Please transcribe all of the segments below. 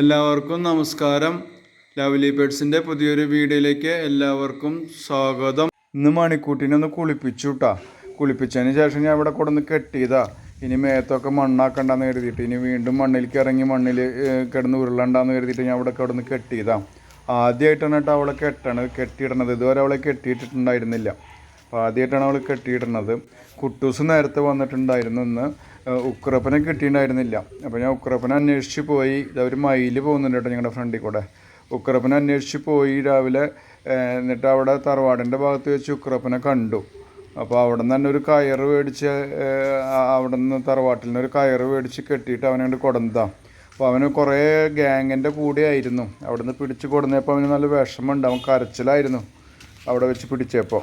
എല്ലാവർക്കും നമസ്കാരം. ലവ്ലി പെഡ്സിന്റെ പുതിയൊരു വീഡിയോയിലേക്ക് എല്ലാവർക്കും സ്വാഗതം. ഇന്ന് മണിക്കൂട്ടിനെ ഒന്ന് കുളിപ്പിച്ചു കേട്ടാ കുളിപ്പിച്ചതിന് ശേഷം ഞാൻ ഇവിടെ കൊണ്ടുവന്ന് കെട്ടിയതാ. ഇനി മേത്തൊക്കെ മണ്ണാക്കണ്ടെന്ന് കരുതിയിട്ട് ഇനി വീണ്ടും മണ്ണിലേക്ക് ഇറങ്ങി മണ്ണിൽ കിടന്ന് ഉരുളണ്ടെന്ന് കരുതിയിട്ട് ഞാൻ ഇവിടെ കിടന്ന് കെട്ടിയതാ. ആദ്യമായിട്ടാണ് കേട്ടോ അവളെ കെട്ടണത് കെട്ടിയിടണത്. ഇതുവരെ അവളെ കെട്ടിയിട്ടിട്ടുണ്ടായിരുന്നില്ല. അപ്പോൾ ആദ്യമായിട്ടാണ് അവൾ കെട്ടിയിടുന്നത്. കുട്ടൂസ് നേരത്തെ വന്നിട്ടുണ്ടായിരുന്നു ഇന്ന്. ഉക്രപ്പനെ കിട്ടിയിട്ടുണ്ടായിരുന്നില്ല അപ്പോൾ ഞാൻ ഉക്രപ്പനെ അന്വേഷിച്ച് പോയി. അവർ മയിൽ പോകുന്നുണ്ട് കേട്ടോ ഞങ്ങളുടെ ഫ്രണ്ടിൽ കൂടെ. ഉക്രപ്പനെ അന്വേഷിച്ച് പോയി രാവിലെ എന്നിട്ട് അവിടെ തറവാടിന്റെ ഭാഗത്ത് വെച്ച് ഉക്രപ്പനെ കണ്ടു. അപ്പോൾ അവിടെ നിന്ന് തന്നെ ഒരു കയർ മേടിച്ച് അവിടെ നിന്ന് തറവാട്ടിൽ നിന്ന് ഒരു കയർ മേടിച്ച് കെട്ടിയിട്ട് അവനെ കൊണ്ട് കൊടുന്നതാണ് അപ്പോൾ അവന് കുറേ ഗ്യാങ്ങിന്റെ കൂടെ ആയിരുന്നു. അവിടെ നിന്ന് പിടിച്ച് കൊടുന്നപ്പോൾ അവന് നല്ല വിഷമമുണ്ട് അവൻ കരച്ചിലായിരുന്നു. അവിടെ വെച്ച് പിടിച്ചപ്പോൾ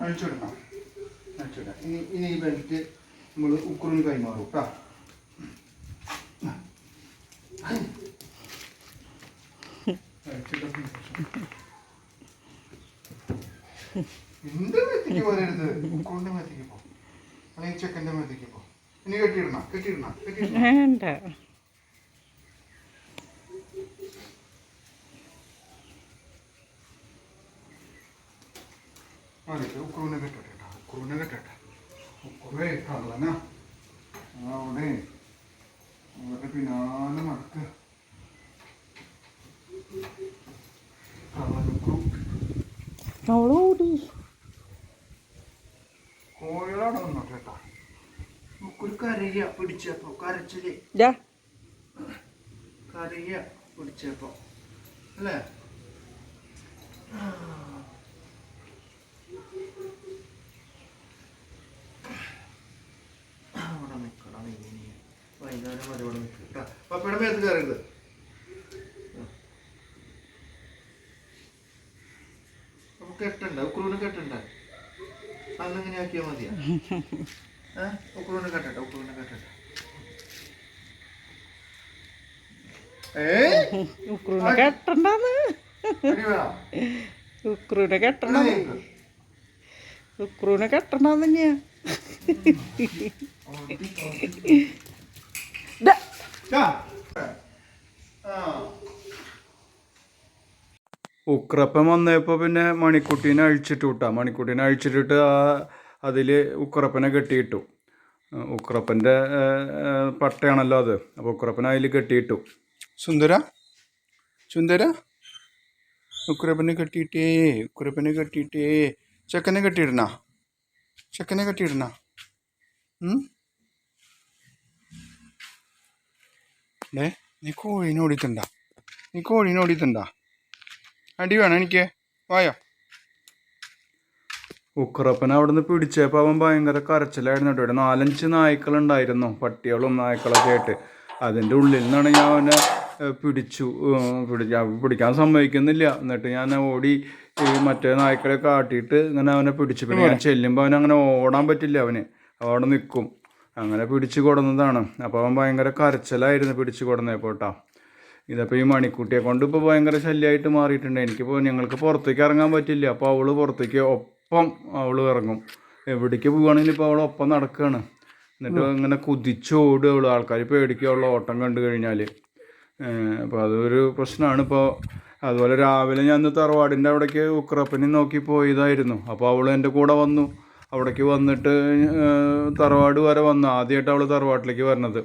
അഴിച്ചിടണം അഴിച്ചിടാം ഇനി ഇനി ഈ ബെൽറ്റ് നമ്മൾ ഉക്കുറിന് കൈമാറും കേട്ടോ എന്റെ മേത്തേക്ക് പോരരുത് ഉക്കുറിന്റെ മേത്തേക്ക് പോ. അല്ലെങ്കിൽ ചെക്കന്റെ മേത്തേക്ക് പോ. ഇനി കെട്ടിയിടണം? കെട്ടിയിടണം? കെട്ടിയിടണം? ഉക്കുറിനെ കെട്ടട്ടെ കേട്ടോ ഉക്കുറിനെ കെട്ടട്ടെ ഉക്കുറേ കള്ളനാ അവിടെ അവിടെ പിന്നാലെ നടക്കുക കോഴികളവിടെ നിന്നോ കേട്ടോ നമുക്കൊരു കരയ പിടിച്ചപ്പോ കരച്ചിൽ കരയ പിടിച്ചപ്പോ അല്ലേ അവിടെ നിക്കണം നീ നീ. വൈകുന്നേരം വരെ ഇവിടെ നിൽക്കുക കേട്ടോ. പപ്പയുടെ മേത്ത് കയറരുത് അപ്പൊ കെട്ടണ്ട ഉക്കുറൂന് കെട്ടണ്ട. അന്നിങ്ങനെ ആക്കിയാൽ മതിയാ? ഏഹ് ഉക്കുറൂന് കെട്ടട്ടെ ഉക്കുറൂന് കെട്ടട്ടെ ഏയ് ഉക്രൂനെ കെട്ടണ്ടെന്ന്. ഉക്രൂനെ എന്നാ ഉക്രൂനെ കെട്ടണ്ടെന്ന് തന്നെയാ. ഉക്രപ്പം വന്നപ്പോൾ പിന്നെ മണിക്കുട്ടീനെ അഴിച്ചിട്ട് വിട്ടാ മണിക്കുട്ടീനെ അഴിച്ചിട്ടിട്ട് ആ അതിൽ ഉക്രപ്പനെ കെട്ടിയിട്ടു. ഉക്രപ്പന്റെ പട്ടയാണല്ലോ അത്. അപ്പോൾ ഉക്രപ്പനെ അതിൽ കെട്ടിയിട്ടു. സുന്ദര? സുന്ദര? ഉക്രപ്പനെ കെട്ടിയിട്ടേ ഉക്രപ്പനെ കെട്ടിയിട്ടേ. ചെക്കനെ കെട്ടിയിടണ? ചെക്കനെ കെട്ടിയിടണ? ഡേ നീ കോഴീനെ ഓടിത്തുണ്ട നീ കോഴീനെ അടി വേണം എനിക്ക്. വായോ. ഉക്കറപ്പന അവിടെ നിന്ന് പിടിച്ചപ്പോൾ അവൻ ഭയങ്കര കരച്ചിലായിരുന്നു കേട്ടോ. ഇവിടെ നാലഞ്ച് നായ്ക്കളുണ്ടായിരുന്നു. പട്ടികളും നായ്ക്കളൊക്കെ ആയിട്ട്. അതിന്റെ ഉള്ളിൽ നിന്നാണ് ഞാൻ അവനെ പിടിച്ചു. ഏഹ്, പിടിക്കാൻ സമ്മതിക്കുന്നില്ല. എന്നിട്ട് ഞാൻ ഓടി മറ്റേ നായ്ക്കളെ കാട്ടിയിട്ട് ഇങ്ങനെ അവനെ പിടിച്ചു. പിന്നെ ഞാൻ ചെല്ലുമ്പോൾ അവനങ്ങനെ ഓടാൻ പറ്റില്ല അവന്. അവിടെ നിൽക്കും അങ്ങനെ പിടിച്ചു കൊടുന്നതാണ്. അപ്പോൾ അവൻ ഭയങ്കര കരച്ചിലായിരുന്നു പിടിച്ചു കൊടുന്നപ്പോൾ കേട്ടോ. ഇതപ്പോൾ ഈ മണിക്കുട്ടിയെ കൊണ്ട് ഇപ്പോൾ ഭയങ്കര ശല്യമായിട്ട് മാറിയിട്ടുണ്ട്. എനിക്കിപ്പോൾ ഞങ്ങൾക്ക് പുറത്തേക്ക് ഇറങ്ങാൻ പറ്റില്ല. അപ്പോൾ അവൾ പുറത്തേക്ക് ഒപ്പം അവൾ ഇറങ്ങും. എവിടേക്ക് പോവുകയാണെങ്കിലും ഇപ്പോൾ അവൾ ഒപ്പം നടക്കുകയാണ്. എന്നിട്ട് ഇങ്ങനെ കുതിച്ചോടുക അവൾ ആൾക്കാർ അവളുടെ ഓട്ടം കണ്ടു കഴിഞ്ഞാൽ അപ്പോൾ അതൊരു പ്രശ്നമാണ്. ഇപ്പോൾ അതുപോലെ രാവിലെ ഞാൻ തറവാടിന്റെ അവിടേക്ക് ഉക്രപ്പനെ നോക്കി പോയതായിരുന്നു. അപ്പോൾ അവൾ എന്റെ കൂടെ വന്നു. അവിടേക്ക് വന്നിട്ട് തറവാട് വരെ വന്നു. ആദ്യമായിട്ട് അവൾ തറവാട്ടിലേക്ക് വരണത്.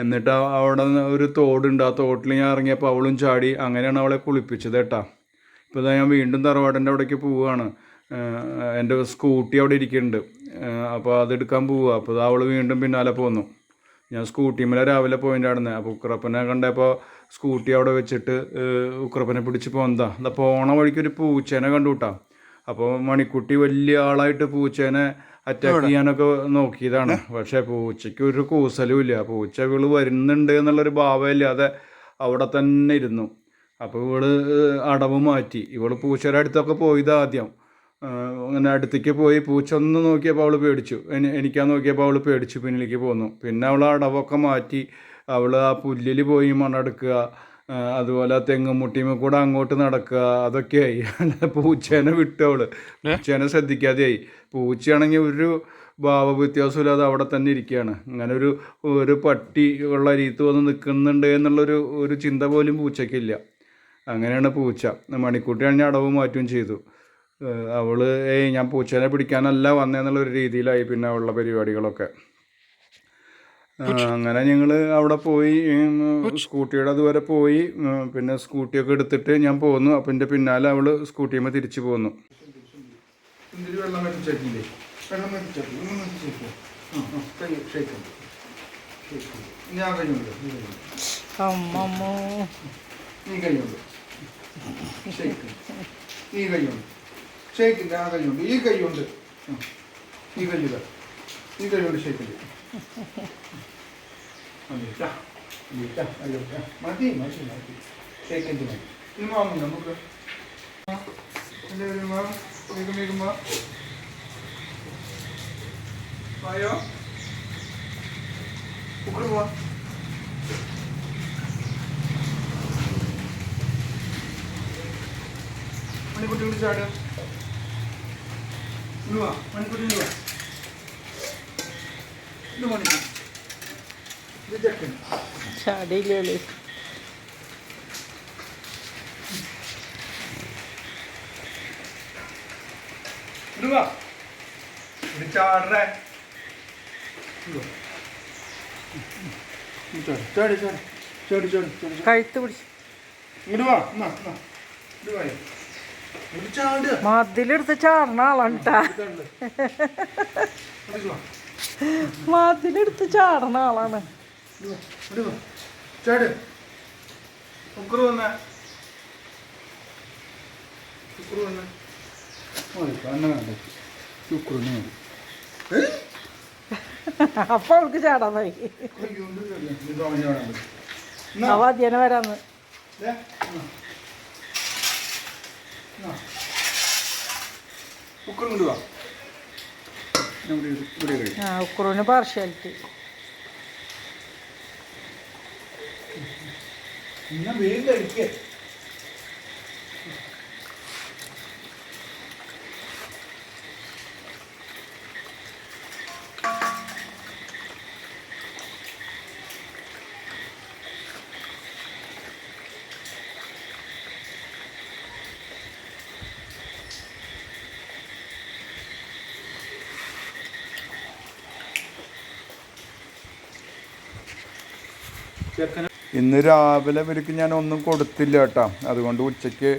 എന്നിട്ട് അവിടെ ഒരു തോടുണ്ട്. ആ തോട്ടിൽ ഞാൻ ഇറങ്ങിയപ്പോൾ അവളും ചാടി അങ്ങനെയാണ് അവളെ കുളിപ്പിച്ചത് കേട്ടാ. ഇപ്പോൾ ഇതാ ഞാൻ വീണ്ടും തറവാടിന്റെ അവിടേക്ക് പോവുകയാണ് എന്റെ സ്കൂട്ടി അവിടെ ഇരിക്കുന്നുണ്ട്. അപ്പോൾ അതെടുക്കാൻ പോവുക അപ്പോൾ അവൾ വീണ്ടും പിന്നാലെ പോന്നു. ഞാൻ സ്കൂട്ടി മേലെ രാവിലെ പോയിന്റെ അവിടെ നിന്ന് അപ്പോൾ ഉക്രപ്പനെ കണ്ടപ്പോൾ സ്കൂട്ടി അവിടെ വെച്ചിട്ട് ഉക്രപ്പനെ പിടിച്ച് പോന്നതാ. എന്താ പോണ വഴിക്ക് ഒരു പൂച്ചേനെ കണ്ടു അപ്പോൾ മണിക്കുട്ടി വലിയ ആളായിട്ട് പൂച്ചേനെ അറ്റാക്ക് ചെയ്യാനൊക്കെ നോക്കിയതാണ്. പക്ഷെ പൂച്ചയ്ക്ക് ഒരു കൂസലും ഇല്ല. പൂച്ച ഇവൾ വരുന്നുണ്ട് എന്നുള്ളൊരു ഭാവമില്ലാതെ അവിടെ തന്നെ ഇരുന്നു. അപ്പോൾ ഇവൾ അടവ് മാറ്റി. ഇവൾ പൂച്ചയുടെ അടുത്തൊക്കെ പോയത് ആദ്യം. അങ്ങനെ അടുത്തേക്ക് പോയി പൂച്ച ഒന്ന് നോക്കിയപ്പോൾ അവൾ പേടിച്ചു. എനി- എനിക്കാ നോക്കിയപ്പോൾ അവൾ പേടിച്ചു. പിന്നിലേക്ക് പോന്നു. പിന്നെ അവൾ അടവൊക്കെ മാറ്റി അവൾ ആ പുല്ലിൽ പോയി മണ്ണെടുക്കുക. അതുപോലെ തെങ്ങും മുട്ടിയും കൂടെ അങ്ങോട്ട് നടക്കുക അതൊക്കെയായി പൂച്ചേനെ വിട്ടു അവൾ. പൂച്ചേനെ ശ്രദ്ധിക്കാതെയായി പൂച്ചയാണെങ്കിൽ ഒരു ഭാവ വ്യത്യാസമില്ലാതെ അവിടെ തന്നെ ഇരിക്കുകയാണ്. അങ്ങനെ ഒരു ഒരു പട്ടി ഉള്ള രീതി വന്ന് നിൽക്കുന്നുണ്ട് എന്നുള്ളൊരു ഒരു ചിന്ത പോലും പൂച്ചയ്ക്കില്ല. അങ്ങനെയാണ് പൂച്ച. മണിക്കൂട്ടിയാണെങ്കിൽ അടവ് മാറ്റുകയും ചെയ്തു. അവൾ ഏയ് ഞാൻ പൂച്ചേനെ പിടിക്കാനല്ല വന്നേന്നുള്ള ഒരു രീതിയിലായി പിന്നെ അവളുടെ പരിപാടികളൊക്കെ. അങ്ങനെ ഞങ്ങൾ അവിടെ പോയി സ്കൂട്ടിയുടെ അതുവരെ പോയി പിന്നെ സ്കൂട്ടിയൊക്കെ എടുത്തിട്ട് ഞാൻ പോന്നു. അപ്പം എന്റെ പിന്നാലെ അവൾ സ്കൂട്ടിയുമ്പോൾ തിരിച്ചു പോന്നു. കൈയുണ്ട് ഈ കൈയുണ്ട് ഷേക്കിന്റെ ആ കൈയുണ്ട് ഈ കൈയുണ്ട് ഉം. ഈ കൈയില്ല ഈ കൈയുണ്ട് ഷേക്കില്ല മതി ട്ടാ. മതി. ട്ടാ. അയ്യോ. മതി മതി മതി സെക്കൻഡ് മതി ഇത് വാങ്ങും നമുക്ക് വേഗം വേഗം വായോ? ഉക്കറ് പോവാ. മണിക്കുട്ടി കൂടി ചാടുക വാ മണിക്കുട്ടി ഇത് മണിക്കുട്ടി ഇത് ചെക്കൻ ചാടിയില്ലേ? ചാട് ചാടി ചാടി. ചാടി ചാടി ചാടി കഴുത്ത് പിടിച്ച്. ഇങ്ങോട്ട് വാ. എന്നാ എന്നാ. ഇത് വാ ഇത് ചാടുക മതിലെടുത്ത് ചാടണ ആളാണ് ട്ടാ. വാ ചാടണ ആളാണ്. അപ്പൊ അവൾക്ക് ചാടാൻ പോയി അവ അധ്യയനം വരാന്ന്. ഇവിടെ കഴിയും ആ ഉക്രൂന് പാർഷ്യാലിറ്റി പിന്നെ വേഗം കഴിക്കേ. ഇന്ന് രാവിലെ ഇവർക്ക് ഞാൻ ഒന്നും കൊടുത്തില്ല കേട്ടോ. അതുകൊണ്ട് ഉച്ചയ്ക്ക്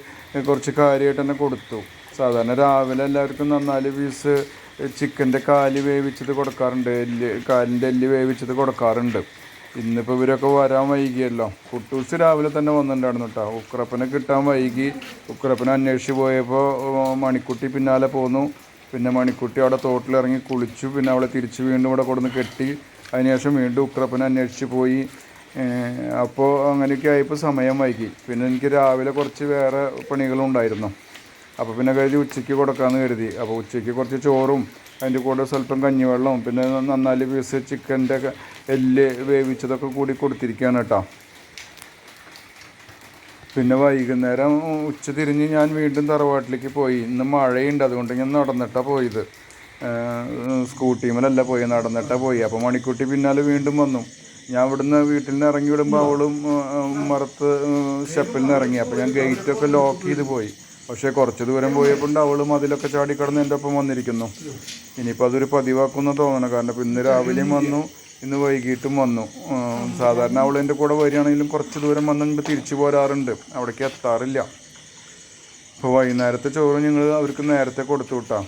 കുറച്ച് കാര്യമായിട്ട് തന്നെ കൊടുത്തു. സാധാരണ രാവിലെ എല്ലാവർക്കും നന്നാൽ പീസ് ചിക്കന്റെ കാൽ വേവിച്ചത് കൊടുക്കാറുണ്ട്. എല്ല് കാലിന്റെ എല്ല് വേവിച്ചത് കൊടുക്കാറുണ്ട്. ഇന്നിപ്പോൾ ഇവരൊക്കെ വരാൻ വൈകിയല്ലോ. കുട്ടൂസ് രാവിലെ തന്നെ വന്നിട്ടുണ്ടായിരുന്നു കേട്ടോ. ഉക്രപ്പനെ കിട്ടാൻ വൈകി. ഉക്രപ്പനെ അന്വേഷിച്ച് പോയപ്പോൾ മണിക്കുട്ടി പിന്നാലെ പോന്നു. പിന്നെ മണിക്കുട്ടി അവിടെ തോട്ടിലിറങ്ങി കുളിച്ചു. പിന്നെ അവളെ തിരിച്ച് വീണ്ടും ഇവിടെ കൊടുന്ന് കെട്ടി. അതിനുശേഷം വീണ്ടും ഉക്രപ്പനെ അന്വേഷിച്ച് പോയി. അപ്പോൾ അങ്ങനെയൊക്കെ ആയപ്പോൾ സമയം വൈകി. പിന്നെ എനിക്ക് രാവിലെ കുറച്ച് വേറെ പണികളുണ്ടായിരുന്നു. അപ്പോൾ പിന്നെ കരുതി ഉച്ചയ്ക്ക് കൊടുക്കാമെന്ന് കരുതി. അപ്പോൾ ഉച്ചയ്ക്ക് കുറച്ച് ചോറും അതിന്റെ കൂടെ സ്വല്പം കഞ്ഞിവെള്ളവും പിന്നെ നന്നാൽ പീസ് ചിക്കന്റെ എല്ല് വേവിച്ചതൊക്കെ കൂടി കൊടുത്തിരിക്കുകയാണ് കേട്ടോ. പിന്നെ വൈകുന്നേരം ഉച്ച തിരിഞ്ഞ് ഞാൻ വീണ്ടും തറവാട്ടിലേക്ക് പോയി. ഇന്ന് മഴയുണ്ട് അതുകൊണ്ട് ഞാൻ നടന്നിട്ടാണ് പോയത്. സ്കൂട്ടിമേലല്ല പോയി നടന്നിട്ടാണ് പോയി. അപ്പോൾ മണിക്കൂട്ടി പിന്നാലെ വീണ്ടും വന്നു. ഞാൻ ഇവിടുന്ന് വീട്ടിൽ നിന്ന് ഇറങ്ങി വിടുമ്പോൾ അവളും മറത്ത് സ്റ്റെപ്പിൽ നിന്ന് ഇറങ്ങി. അപ്പോൾ ഞാൻ ഗേറ്റൊക്കെ ലോക്ക് ചെയ്ത് പോയി. പക്ഷേ കുറച്ച് ദൂരം പോയപ്പോൾ അവളും അതിലൊക്കെ ചാടിക്കടന്ന് എന്റെ ഒപ്പം വന്നിരിക്കുന്നു. ഇനിയിപ്പോൾ അതൊരു പതിവാക്കുമെന്ന് തോന്നണം. കാരണം ഇപ്പം ഇന്ന് രാവിലെയും വന്നു ഇന്ന് വൈകിട്ടും വന്നു. സാധാരണ അവൾ എന്റെ കൂടെ വരികയാണെങ്കിലും കുറച്ച് ദൂരം വന്നിട്ട് തിരിച്ചു പോരാറുണ്ട്. അവിടേക്ക് എത്താറില്ല. ഇപ്പോൾ വൈകുന്നേരത്തെ ചോറ് ഞങ്ങൾ അവർക്ക് നേരത്തെ കൊടുത്തു വിട്ടാം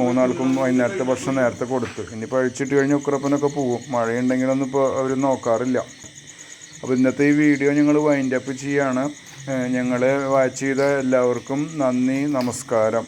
മൂന്നാൾക്കും വൈകുന്നേരത്തെ ഭക്ഷണം നേരത്തെ കൊടുത്തു. ഇനിയിപ്പോൾ അഴിച്ചിട്ട് കഴിഞ്ഞ് ഉക്കറപ്പനൊക്കെ പോകും മഴയുണ്ടെങ്കിലൊന്നും ഇപ്പോൾ അവർ നോക്കാറില്ല. അപ്പോൾ ഇന്നത്തെ ഈ വീഡിയോ ഞങ്ങൾ വൈൻഡപ്പ് ചെയ്യാണ്. ഞങ്ങൾ വാച്ച് ചെയ്ത എല്ലാവർക്കും നന്ദി നമസ്കാരം.